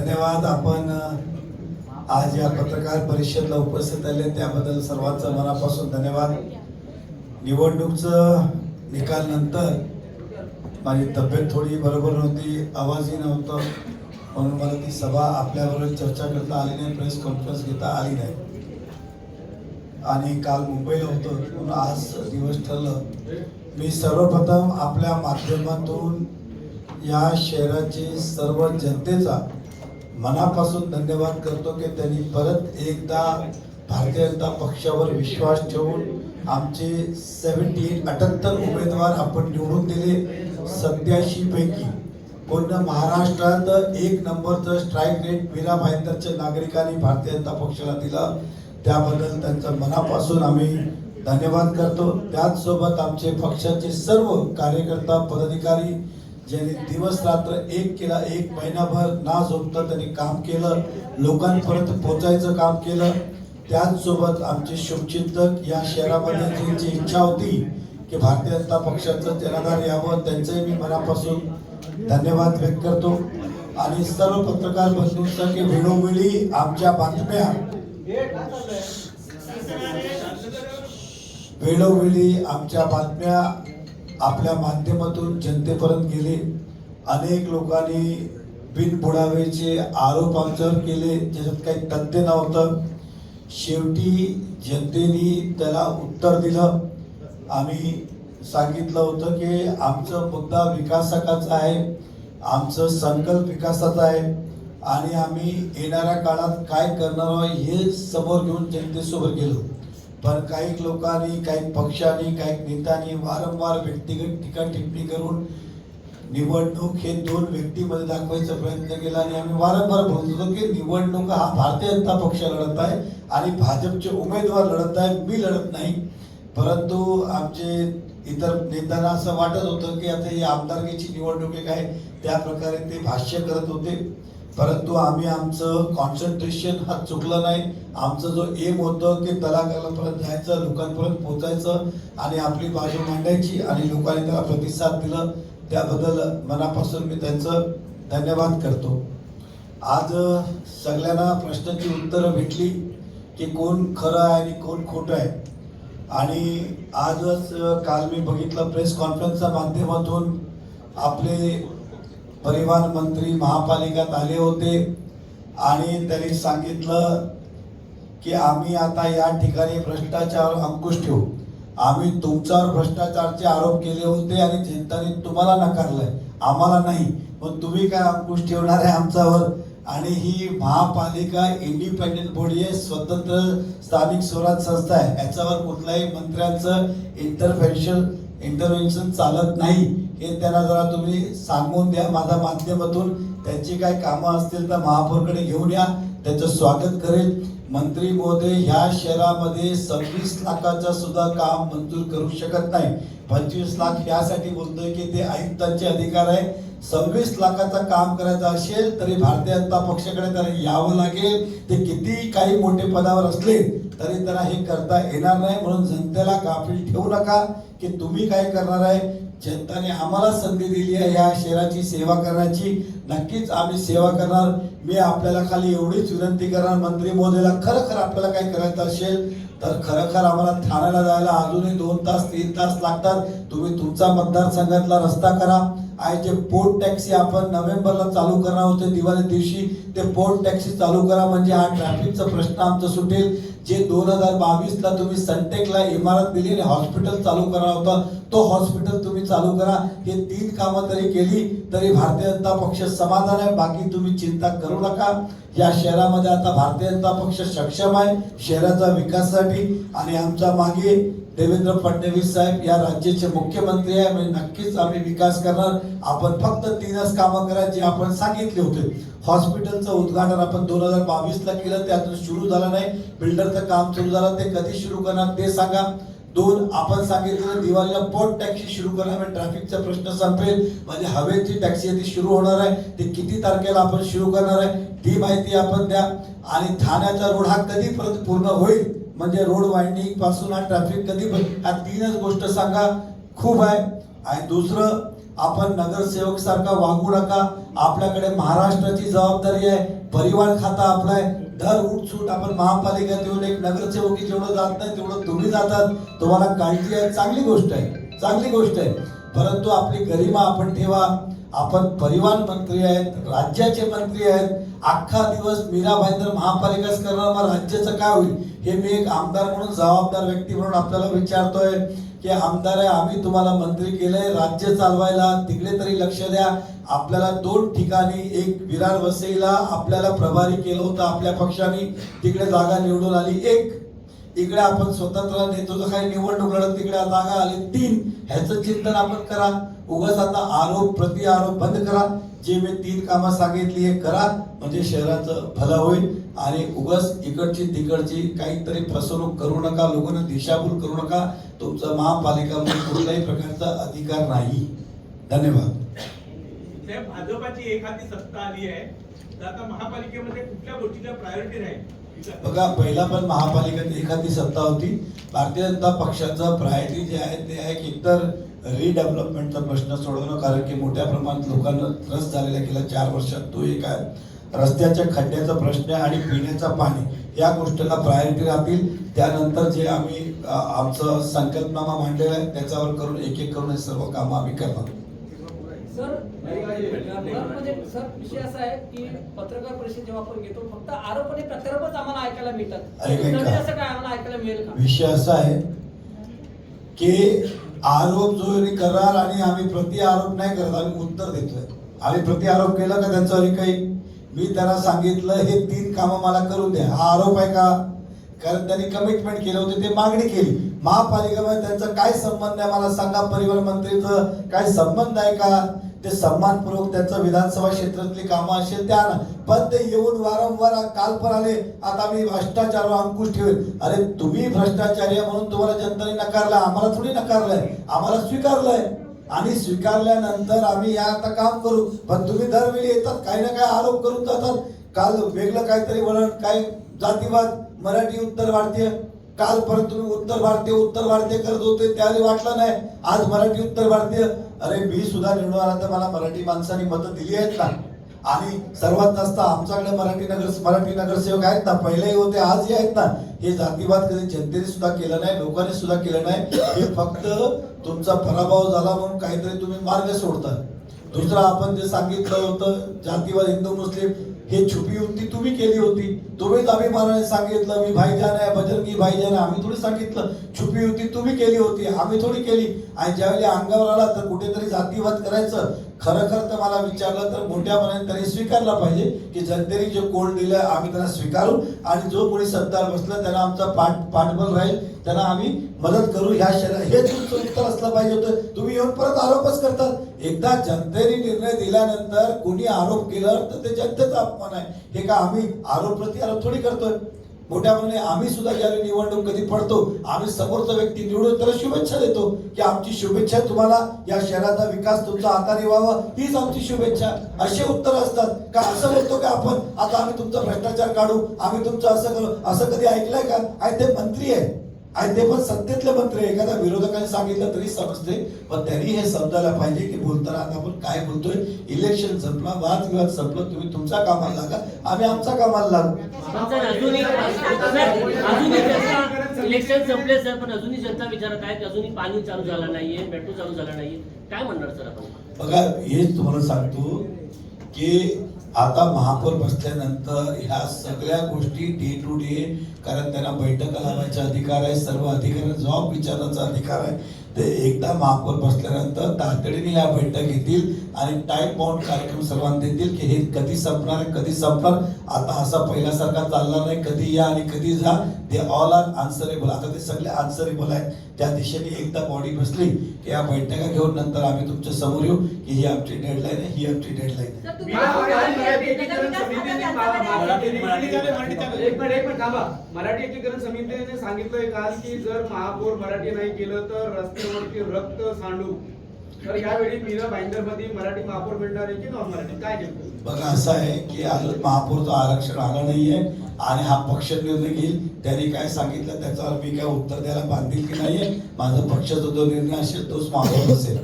धन्यवाद. आपण आज या पत्रकार परिषदेला उपस्थित आले. त्याबद्दल सर्वांचं मनापासून धन्यवाद. निवडणूकचं निकाल नंतर माझी तब्येत थोडी बरोबर नव्हती आवाजही नव्हतं. म्हणून मला ती सभा आपल्याबरोबर चर्चा करता आली नाही प्रेस कॉन्फरन्स घेता आली नाही. आणि काल मुंबईला होतो म्हणून आज दिवस ठरलं. मी सर्वप्रथम आपल्या माध्यमातून या शहराचे सर्व जनतेचा मनापासून धन्यवाद करतो की त्यांनी परत एकदा भारतीय जनता पक्षावर विश्वास ठेवून आमचे सेव्हन्टी एट अठ्याहत्तर उमेदवार आपण निवडून दिले. सत्याऐंशी पैकी पूर्ण महाराष्ट्रात एक नंबरचं स्ट्राईक रेट मीरा भाईंदरच्या नागरिकांनी भारतीय जनता पक्षाला दिला. त्याबद्दल त्यांचं मनापासून आम्ही धन्यवाद करतो. त्याचसोबत आमचे पक्षाचे सर्व कार्यकर्ता पदाधिकारी ज्यांनी दिवस रात्र एक केला एक महिनाभर ना झोपता त्यांनी काम केलं लोकांपर्यंत पोहोचायचं काम केलं. त्याचसोबत आमचे शुभचिंतक या शहरामध्ये ज्यांची इच्छा होती की भारतीय जनता पक्षाचं जनाधार यावं त्यांचंही मी मनापासून धन्यवाद व्यक्त करतो. आणि सर्व पत्रकार बंधूंसाठी की वेळोवेळी आमच्या बातम्या वेळोवेळी आमच्या बातम्या आपल्या माध्यमातून जनतेपर्यंत गेले. अनेक लोकांनी बिनबुडावेचे आरोप आमच्यावर केले ज्याच्यात काही तथ्य नव्हतं. शेवटी जनतेने त्याला उत्तर दिलं. आम्ही सांगितलं होतं की आमचं मुद्दा विकासकाचा आहे आमचं संकल्प विकासाचा आहे. आणि आम्ही येणाऱ्या काळात काय करणार आहोत हे समोर घेऊन जनतेसोबत गेलो. पण काही लोकांनी काही पक्षांनी काही नेत्यांनी वारंवार व्यक्तिगत टीका टिप्पणी करून निवडणूक हे दोन व्यक्तीमध्ये दाखवायचा प्रयत्न केला आणि आम्ही वारंवार बोलत होतो की निवडणूक हा भारतीय जनता पक्ष लढत आहे आणि भाजपचे उमेदवार लढत आहे मी लढत नाही. परंतु आमचे इतर नेत्यांना असं वाटत होतं की आता ही आमदारकीची निवडणूक एक आहे त्या प्रकारे ते भाष्य करत होते. परंतु आम्ही आमचं कॉन्सन्ट्रेशन हा चुकलं नाही. आमचं जो एम होतं की तलाकालापर्यंत जायचं लोकांपर्यंत पोचायचं आणि आपली बाजू मांडायची आणि लोकांनी त्याला प्रतिसाद दिलं त्याबद्दल मनापासून मी त्यांचं धन्यवाद करतो. आज सगळ्यांना प्रश्नाची उत्तरं भेटली की कोण खरं आहे आणि कोण खोटं आहे. आणि आजच काल मी बघितलं प्रेस कॉन्फरन्सच्या माध्यमातून आपले परिवहन मंत्री महापालिकेत आले होते आणि त्यांनी सांगितलं की आम्ही आता या ठिकाणी भ्रष्टाचार अंकुश ठेवू. आम्ही तुमच्यावर भ्रष्टाचारचे आरोप केले होते आणि जनताने तुम्हाला नकारलंय. आम्हाला नाही पण तुम्ही काय अंकुश ठेवणार आहे आमच्यावर? आणि ही महापालिका इंडिपेंडेंट बॉडी आहे स्वतंत्र स्थानिक स्वराज संस्था आहे. याच्यावर कुठल्याही मंत्र्यांचं इंटरफेन्शन इंटरव्हेन्शन चालत नाही हे त्यांना जरा तुम्ही सांगून द्या. माझ्या माध्यमातून त्यांची काय कामं असतील तर महापौरकडे घेऊन या. त्याचं स्वागत करेल. मंत्री महोदय ह्या शहरामध्ये सव्वीस लाखाचं सुद्धा काम मंजूर करू शकत नाही. पंचवीस लाख यासाठी बोलतोय की ते आयुक्तांचे अधिकार आहे. सव्वीस लाखाचं काम करायचं असेल तरी भारतीय जनता पक्षाकडे त्याला यावं लागेल. ते किती काही मोठे पदावर असले तरी त्यांना हे करता येणार नाही. म्हणून जनतेला गाफील ठेवू नका की तुम्ही काय करणार आहे? जनताने आम्हाला संधी दिली आहे या शहराची सेवा करण्याची. नक्कीच आम्ही सेवा करणार. मी आपल्याला खाली एवढीच विनंती करणार मंत्री महोदयाला खरं खरं आपल्याला काय करायचं असेल तर खरखर आम्हाला ठाण्याला जायला अजूनही दोन तास तीन तास लागतात. तुम्ही तुमचा मतदारसंघातला रस्ता करा. आणि जे पोर्ट टॅक्सी आपण नोव्हेंबरला चालू करणार होते दिवाळी दिवशी ते पोर्ट टॅक्सी चालू करा म्हणजे हा ट्रॅफिकचा प्रश्न आमचा सुटेल. जे दोन हजार बावीसला तुम्ही सनटेकला इमारत दिली आणि हॉस्पिटल चालू करणार होता तो हॉस्पिटल तुम्ही चालू करा. हे तीन कामं तरी केली तरी भारतीय जनता पक्ष समाधान आहे. बाकी तुम्ही चिंता करू नका. या शहरामध्ये आता भारतीय जनता पक्ष सक्षम आहे शहराचा विकासासाठी. आणि आमच्या मागे देवेंद्र फडणवीस साहेब या राज्याचे मुख्यमंत्री आहे. म्हणजे नक्कीच आम्ही विकास करणार. आपण फक्त तीनच कामं करा जे आपण सांगितले होते. हॉस्पिटलचं उद्घाटन आपण दोन हजार बावीसला केलं ते अजून सुरू झालं नाही. बिल्डरचं काम सुरू झालं ते कधी सुरू करणार ते सांगा. दोन आपण सांगितलं दिवाळीला पोट टॅक्सी सुरू करणार म्हणजे ट्रॅफिकचा प्रश्न संपेल. म्हणजे हवेची टॅक्सी ती सुरू होणार आहे. ते किती तारखेला आपण सुरू करणार आहे ती माहिती आपण द्या. आणि ठाण्याचा रोड हा कधी परत पूर्ण होईल? म्हणजे रोड वाइंडिंगपासून हा ट्रॅफिक कधी हा तीनच गोष्ट सांगा. खूप आहे. आणि दुसरं आपण नगरसेवक सारखा वागू नका. आपल्याकडे महाराष्ट्राची जबाबदारी आहे. परिवहन खाता आपला आहे. दर उठसूट आपण महापालिकेत येऊन एक नगरसेवकी जेवढं जात नाही तेवढं तुम्ही जातात. तुम्हाला काळजी आहे. चांगली गोष्ट आहे. चांगली गोष्ट आहे. परंतु आपली गरिमा आपण ठेवा. आपण परिवहन मंत्री आहेत राज्याचे मंत्री आहेत अख्खा दिवस मीरा भाईंदर महापालिकाच करणार मग राज्याचं काय होईल? हे मी एक आमदार म्हणून जबाबदार व्यक्ती म्हणून आपल्याला विचारतोय की आमदार आहे आम्ही तुम्हाला मंत्री केलंय राज्य चालवायला तिकडे तरी लक्ष द्या. आपल्याला दोन ठिकाणी एक विरार वसईला आपल्याला प्रभारी केलं होतं आपल्या पक्षाने तिकडे जागा निवडून आली एक. इकडे आपण स्वतंत्र नेतृत्व काही निवडणूक लढत तिकडे जागा आली. तीन ह्याचं चिंतन आपण करा. उगाच आता आरोप प्रति आरोप बंद करा. जे मी तीन कामं सांगितली हे करा. म्हणजे शहराचं भलं होईल. आणि उगाच इकडची तिकडची काहीतरी फसवणूक करू नका. लोकांना दिशाभूल करू नका. तुमचा महापालिकामध्ये कुठल्याही प्रकारचा अधिकार नाही. धन्यवाद. भाजपाची एखादी सत्ता आली आहे. तर आता महापालिकेमध्ये कुठल्या गोष्टीला प्रायोरिटी राहील? बघा पहिला पण महापालिकेत एखादी सत्ता होती. भारतीय जनता पक्षाचं प्रायोरिटी जे आहे ते आहे की एकतर रिडेव्हलपमेंटचा प्रश्न सोडवणं कारण की मोठ्या प्रमाणात लोकांना त्रस्त झालेला गेल्या चार वर्षात तो एक आहे. रस्त्याच्या खड्ड्याचा प्रश्न आहे आणि पिण्याचा पाणी या गोष्टीला प्रायोरिटी राहतील. त्यानंतर जे आम्ही आमचं संकल्पनामा मांडलेला आहे त्याच्यावर करून एक एक करून हे सर्व कामं आम्ही करणार. मुळामध्ये सर विषय असा आहे की पत्रकार परिषद जेव्हा आपण घेतो फक्त आरोप आणि प्रत्यारोपच आम्हाला ऐकायला मिळतात. असं काय आम्हाला ऐकायला मिळेल का? विषय असा आहे की आरोप जो करार आणि आम्ही प्रति आरोप नाही करत आम्ही उत्तर देतोय. आम्ही प्रति आरोप केला का त्यांच्यावर काही? मी त्यांना सांगितलं हे तीन कामं मला करून द्या. हा आरोप आहे का? कारण त्यांनी कमिटमेंट केलं होते ते मागणी केली. महापालिकेमध्ये त्यांचा काय संबंध आहे? मला सांगा परिवहन मंत्रीचं काय संबंध आहे का? ते सन्मानपूर्वक त्यांचं विधानसभा क्षेत्रातली कामं असेल त्या पण ते येऊन वारंवार काल पण आले. आता मी भ्रष्टाचारावर अंकुश ठेवेल. अरे तुम्ही भ्रष्टाचारी आहे म्हणून तुम्हाला जनतेने नकारलं. आम्हाला थोडी नकारलंय. आम्हाला स्वीकारलंय. आणि स्वीकारल्यानंतर आम्ही या आता काम करू. पण तुम्ही दरवेळी येतात काही ना काही आरोप करून जातात. काल वेगळं काहीतरी वळण काही जातीवाद. मराठी उत्तर भारतीय. काल परत तुम्ही उत्तर भारतीय उत्तर भारतीय करत होते त्यावेळी वाटलं नाही. आज मराठी उत्तर भारतीय. अरे मी सुद्धा निवडून आला तर मला मराठी माणसांनी मतं दिली आहेत ना आणि सर्वात जास्त आमच्याकडे मराठी नगर मराठी नगरसेवक आहेत ना? पहिलेही होते आजही आहेत ना? हे जातीवाद कधी जनतेने सुद्धा केलं नाही लोकांनी सुद्धा केलं नाही. हे फक्त तुमचा पराभव झाला म्हणून काहीतरी तुम्ही मार्ग सोडता. दुसरं आपण जे सांगितलं होतं जातीवाद हिंदू मुस्लिम हे छुपी युक्ती तुम्ही केली होती. तुम्हीच अभिमानाने सांगितलं मी भाईजान आहे बजरंगी भाईजान आहे आम्ही थोडी सांगितलं. छुपी युक्ती तुम्ही केली होती आम्ही थोडी केली. आणि ज्यावेळी अंगावर आला तर कुठेतरी जातीवाद करायचं. खरं खर तर मला विचारलं तर मोठ्या मनाने त्यांनी स्वीकारला पाहिजे की जनतेने जे कोण दिलं आम्ही त्यांना स्वीकारू आणि जो कोणी सत्तार बसला त्यांना आमचा पाठ पाठबळ राहील त्यांना आम्ही मदत करू. ह्या शहरात हे तुमचं उत्तर असलं पाहिजे होतं. तुम्ही येऊन परत आरोपच करतात. एकदा जनतेने निर्णय दिल्यानंतर कोणी आरोप केला तर ते जनतेचा अपमान आहे. हे का आम्ही आरोप प्रति आरोप थोडी करतोय? मोठ्या मनाने आम्ही सुद्धा ज्यावेळी निवडणूक कधी पडतो आम्ही समोरचा व्यक्ती निवडून त्याला शुभेच्छा देतो की आमची शुभेच्छा तुम्हाला या शहराचा विकास तुमचा हाताने व्हावा हीच आमची शुभेच्छा. असे उत्तर असतात. का असं बोलतो की आपण? आता आम्ही तुमचा भ्रष्टाचार काढू आम्ही तुमचं असं करू असं कधी ऐकलंय का? आणि ते मंत्री आहे आणि ते पण सत्तेतले मंत्री आहे. एखाद्या विरोधकाने सांगितलं तरी समजते. पण त्यांनी हे समजायला पाहिजे की बोलताना आता आपण काय बोलतोय? इलेक्शन संपला वादविवाद संपलं तुम्ही तुमच्या कामाला लागा. आम्ही आमच्या कामाला लागू. इलेक्शन संपले सर पण अजूनही जनता विचारत आहे की अजूनही पाणी चालू झालं नाहीये मेट्रो चालू झाला नाहीये. काय म्हणणार सर आपण? बघा हेच तुम्हाला सांगतो की आता महापौर बसल्यानंतर ह्या सगळ्या गोष्टी डे टू डे कारण त्यांना बैठका लावायचा अधिकार आहे सर्व अधिकार जॉब विचारण्याचा अधिकार आहे. ते एकदा महापौर बसल्यानंतर तातडीने या बैठक घेतील आणि टाईम बाउंड कार्यक्रम सर्वांना देतील की हे कधी संपणार आहे कधी संपणार. आता असा पहिल्यासारखा चालणार नाही. कधी या आणि कधी जा. ते ऑल आर आन्सरेबल आता ते सगळे आन्सरेबल आहेत. त्या दिशेने एकदा बॉडी बसली की या बैठका घेऊन नंतर आम्ही तुमच्यासमोर येऊ की ही आमची डेडलाईन आहे ही आमची डेडलाईन मराठी एकीकरण समितीने सांगितलंय काल की जर महापौर मराठी नाही केलं तर चक्रवर्ती रक्त सांडू. तर यावेळी मीरा भाईंदरमध्ये मराठी महापौर मिळणार आहे की नॉन मराठी? काय नेमकं बघा असं आहे की अजून महापौरचं आरक्षण आलं नाहीये आणि हा पक्ष निर्णय घेईल. त्यांनी काय सांगितलं त्याच्यावर मी काय उत्तर द्यायला बांधील की नाहीये? माझा पक्षाचा जो निर्णय असेल तोच महापौर असेल.